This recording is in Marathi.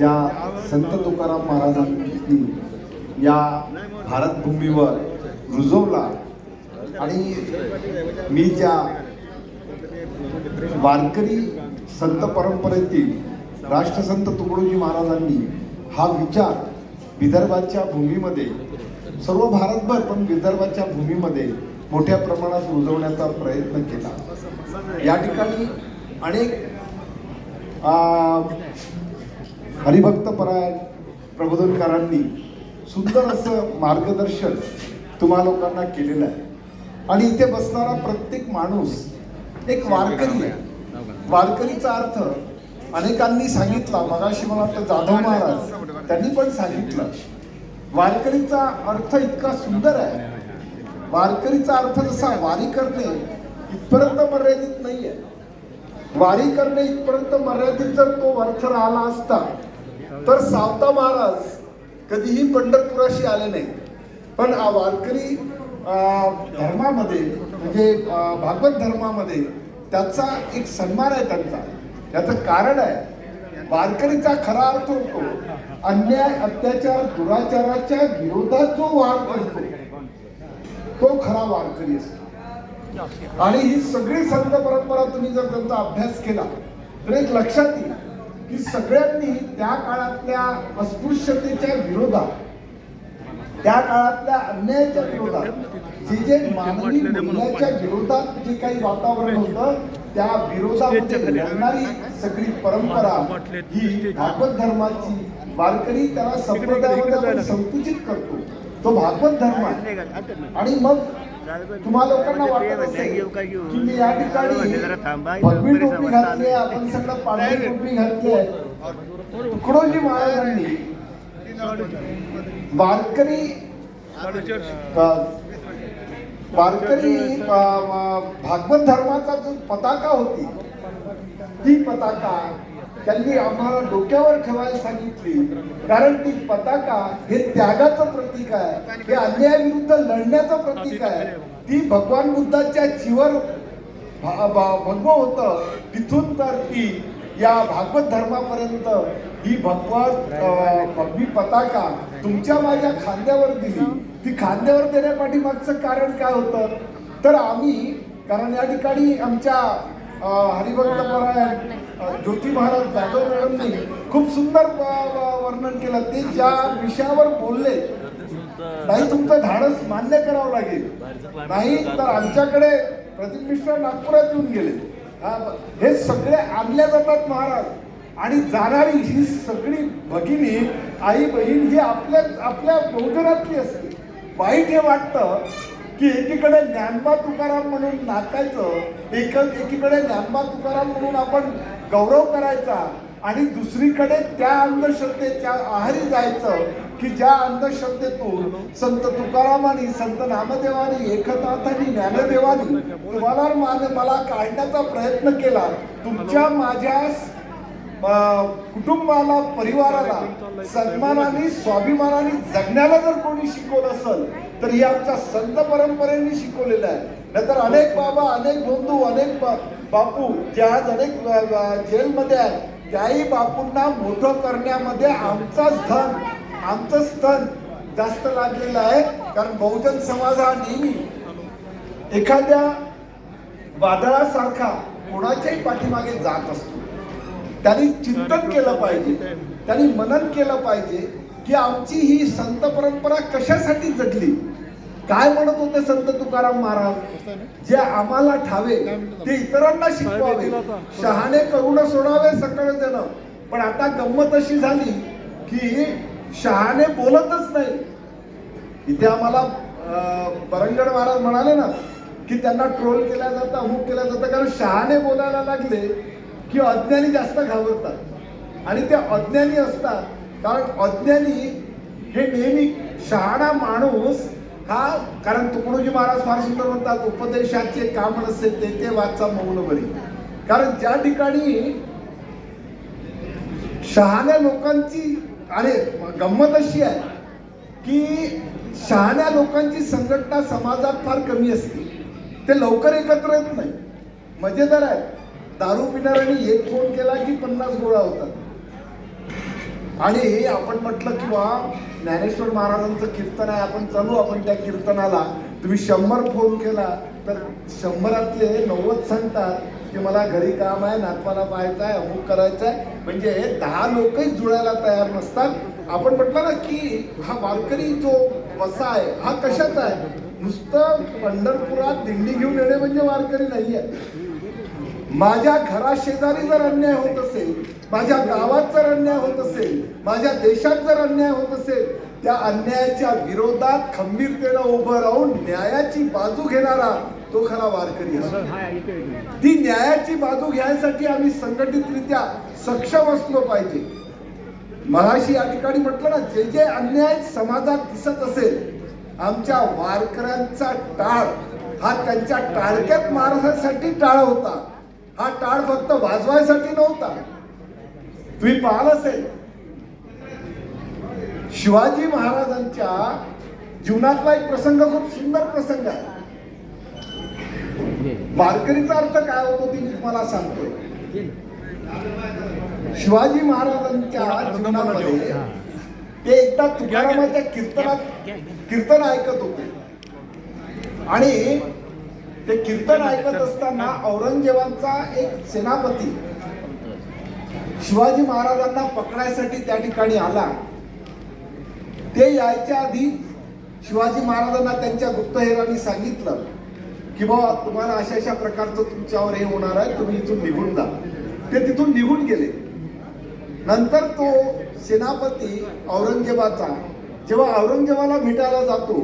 ज्या संत तुकाराम महाराजांनी या भारतभूमीवर रुजवला आणि मी ज्या वारकरी संत परंपरेतील राष्ट्रसंत तुकडोजी महाराजांनी हा विचार विदर्भाच्या भूमीमध्ये सर्व भारतभर पण विदर्भाच्या भूमीमध्ये मोठ्या प्रमाणात रुजवण्याचा प्रयत्न केला. या ठिकाणी अनेक हरिभक्त हरिभक्तपरायण प्रबोधनकारांनी सुंदर असं मार्गदर्शन तुम्हा लोकांना केलेलं आहे. आणि इथे बसणारा प्रत्येक माणूस एक वारकरी आहे. वारकरीचा अर्थ अनेकांनी सांगितला मगाशी मला वाटतं जाधव महाराज त्यांनी पण सांगितलं वारकरीचा अर्थ इतका सुंदर आहे. वारकरीचा अर्थ जसा वारी करणे इथपर्यंत मर्यादित नाही आहे वारी करणे इथपर्यंत मर्यादित जर तो अर्थ राहिला असता तर सावता महाराज कधीही पंढरपुराशी आले नाही. पण वारकरी धर्मामध्ये म्हणजे भागवत धर्मामध्ये त्याचा एक सन्मान आहे त्यांचा. याचं कारण आहे वारकरीचा खरा अर्थ होतो अन्याय अत्याचार दुराचाराच्या विरोधात जो वाद करतो तो खरा वारकरी असतो. आणि ही सगळी संत परंपरा तुम्ही जर त्यांचा अभ्यास केला तर एक लक्षात येईल. की सगळ्यांनी त्या काळातल्या अस्पृश्यतेच्या विरोधात त्या काळातल्या अन्यायाच्या विरोधात जे जे मानवी मूल्याच्या विरोधात जे काही वातावरण होतं त्या विरोधामध्ये लढणारी सगळी परंपरा ही भागवत धर्माची वारकरी त्याला संप्रदायामध्ये संकुचित करतो. तो भागवत धर्म आहे. आणि मग तुम्हाला लोकांना वाटत असेल की मी या ठिकाणी टोपी घातली आपण सगळं पांढरी टोपी घातली आहे. तुकडोजी महाराजांनी वारकरी वारकरी भागवत धर्माचा जो पताका होती ती पताका त्यांनी आम्हाला डोक्यावर ठेवायला सांगितली. कारण ती पताका हे त्यागाचं प्रतीक आहे. हे अन्यायाविरुद्ध लढण्याचं प्रतीक आहे. ती भगवान बुद्धाच्या जीवर भगव होतं. तिथून तर ती या भागवत धर्मापर्यंत ही भगवत भगवी पताका तुमच्या माझ्या खांद्यावर दिली. ती खांद्यावर देण्यापाठीमागचं कारण काय होतं? तर आम्ही कारण या ठिकाणी आमच्या हरिभक्त परायण ज्योती महाराज जाधव मॅडमनी खूप सुंदर वर्णन केलं. ते ज्या विषयावर बोलले नाही तुमचं धाडस मान्य करावं लागेल. नाही तर आमच्याकडे प्रदीप मिश्रा नागपुरात येऊन गेले. हे सगळे आणल्या जातात महाराज. आणि जाणारी ही सगळी भगिनी आई बहीण ही आपल्या आपल्या बहुजनातली असते. वाईट हे वाटतं की एकीकडे ज्ञानबा तुकाराम म्हणून नाचायचं एक एकीकडे ज्ञानबा तुकाराम म्हणून आपण गौरव करायचा आणि दुसरीकडे त्या अंधश्रद्धेच्या आहारी जायचं की ज्या अंधश्रद्धेतून संत तुकारामानी संत नामदेवानी एकनाथानी ज्ञानदेवानी तुम्हाला मला काढण्याचा प्रयत्न केला. तुमच्या माझ्या कुटुंबाला परिवाराला सन्मानाने स्वाभिमानाने जगण्याला जर कोणी शिकवलं असेल तर ही आमच्या संत परंपरेने शिकवलेलं आहे. नाहीतर अनेक बाबा अनेक बंधू अनेक बापू जे आज अनेक जेलमध्ये आहेत त्याही बापूंना मोठं करण्यामध्ये आमचाच धन आमचं स्तन जास्त लागलेलं आहे. कारण बहुजन समाज हा नेहमी एखाद्या वादळासारखा कोणाच्याही पाठीमागे जात असतो. त्यांनी चिंतन केलं पाहिजे. त्यांनी मनन केलं पाहिजे की आमची ही संत परंपरा कशासाठी जगली काय म्हणत होते संत तुकाराम महाराज? जे आम्हाला ठावे ते इतरांना शिकवावे. शहाणे करून सोडावे सकळ देणं पण आता गंमत अशी झाली की शहाणे बोलतच नाही. इथे आम्हाला परंगड बरंगड महाराज म्हणाले ना की त्यांना ट्रोल केल्या जातं अमुक केल्या जातं कारण शहाणे बोलायला लागले. की अज्ञानी जास्त घाबरतात. आणि ते अज्ञानी असतात. कारण अज्ञानी हे नेहमी शहाणा माणूस हा कारण तुकडोजी महाराज फार सुंदर म्हणतात उपदेशाचे काम नसते ते ते वाचा मौन बरी. कारण ज्या ठिकाणी शहाण्या लोकांची अरे गंमत अशी आहे की शहाण्या लोकांची संघटना समाजात फार कमी असते. ते लवकर एकत्र येत नाही. मजेदार आहे. दारू पिणाऱ्यांनी एक फोन केला की पन्नास गोळा होतात. आणि आपण म्हटलं की बा ज्ञानेश्वर महाराजांचं कीर्तन आहे आपण चालू आपण त्या कीर्तनाला. तुम्ही शंभर फोन केला तर शंभरातले नव्वद सांगतात की मला घरी काम आहे नातवाला पाहायचं आहे अमुक करायचं आहे. म्हणजे दहा लोकही जुळायला तयार नसतात. आपण म्हटलं ना की हा वारकरी जो वसा आहे हा कशाचा आहे? नुसतं पंढरपुरात दिंडी घेऊन येणे म्हणजे वारकरी नाही आहे माझ्या घरा शेजारी जर अन्याय होत असेल माझ्या गावात जर अन्याय होत असेल माझ्या देशात जर अन्याय होत असेल त्या अन्यायाच्या विरोधात खंबीरतेनं उभं राहून न्यायाची बाजू घेणारा तो खरा वारकरी असतो ती न्यायाची बाजू घ्यायसाठी आम्ही संघटितरित्या सक्षम असलो पाहिजे. मगाशी या ठिकाणी म्हटलं ना जे जे अन्याय समाजात दिसत असेल आमच्या वारकऱ्यांचा टाळ हा त्यांच्या टाळक्यात मारण्यासाठी टाळ होता. हा टाळ फक्त वाजवायसाठी नव्हता. तुम्ही पाहाल असेल. शिवाजी महाराजांच्या जीवनातला एक प्रसंग खूप सुंदर प्रसंग आहे. वारकरीचा अर्थ काय होतो ते मी तुम्हाला सांगतोय. शिवाजी महाराजांच्या जीवनामध्ये ते एकदा तुकारामाच्या कीर्तनात कीर्तन ऐकत होते. आणि ते कीर्तन ऐकत असताना औरंगजेबांचा एक सेनापती शिवाजी महाराजांना पकडायसाठी त्या ठिकाणी आला. ते यायच्या आधी शिवाजी महाराजांना त्यांच्या गुप्तहेरांनी सांगितलं की बाबा तुम्हाला अशा अशा प्रकारचं तुमच्यावर हे होणार आहे तुम्ही इथून निघून जा. ते तिथून निघून गेले. नंतर तो सेनापती औरंगजेबाचा जेव्हा औरंगजेबाला भेटायला जातो